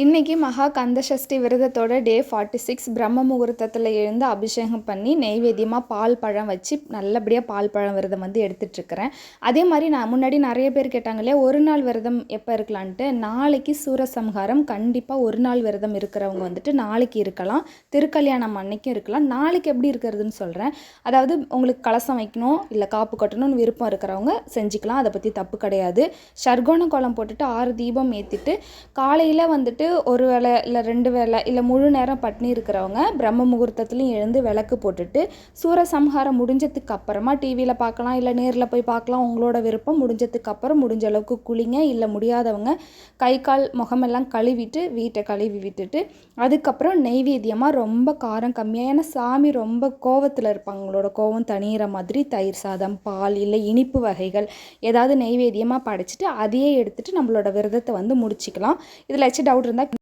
இன்றைக்கி மகா கந்தசஷ்டி விரதத்தோட டே ஃபார்ட்டி சிக்ஸ் பிரம்ம முகூர்த்தத்தில் எழுந்து அபிஷேகம் பண்ணி நெய்வேத்தியமாக பால் பழம் வச்சு நல்லபடியாக பால் பழம் விரதம் வந்து எடுத்துகிட்ருக்குறேன் அதே மாதிரி நான் முன்னாடி நிறைய பேர் கேட்டாங்க இல்லையா ஒரு நாள் விரதம் எப்போ இருக்கலான்ட்டு? நாளைக்கு சூரசம்ஹாரம். கண்டிப்பாக ஒரு நாள் விரதம் இருக்கிறவங்க வந்துட்டு நாளைக்கு இருக்கலாம். திருக்கல்யாணம் அன்னைக்கும் இருக்கலாம். நாளைக்கு எப்படி இருக்கிறதுன்னு சொல்கிறேன் அதாவது உங்களுக்கு கலசம் வைக்கணும் இல்லை காப்பு கட்டணும்னு விருப்பம் இருக்கிறவங்க செஞ்சுக்கலாம். அதை பற்றி தப்பு கிடையாது. சர்க்கோண கோலம் போட்டுட்டு ஆறு தீபம் ஏற்றிட்டு காலையில் வந்துட்டு ஒரு வேளை இல்லை ரெண்டு வேளை இல்லை முழு நேரம் பட்னி இருக்கிறவங்க பிரம்ம முகூர்த்தத்துலேயும் எழுந்து விளக்கு போட்டுட்டு சூரசம்ஹாரம் முடிஞ்சதுக்கு அப்புறமா டிவியில் பார்க்கலாம் இல்லை நேரில் போய் பார்க்கலாம். உங்களோட விருப்பம் முடிஞ்சதுக்கு அப்புறம் முடிஞ்ச அளவுக்கு குளிங்க இல்லை முடியாதவங்க கை கால் முகமெல்லாம் கழுவிட்டு வீட்டை கழுவி விட்டுட்டு அதுக்கப்புறம் நெய்வேத்தியமாக ரொம்ப காரம் கம்மியாக ஏன்னா சாமி ரொம்ப கோவத்தில் இருப்பாங்க. உங்களோட கோவம் தனியிற மாதிரி தயிர் சாதம் பால் இல்லை இனிப்பு வகைகள் ஏதாவது நெய்வேத்தியமாக படைச்சிட்டு அதையே எடுத்துட்டு நம்மளோட விரதத்தை வந்து முடிச்சிக்கலாம். இதில் ஏதாச்சும் டவுட் тырнак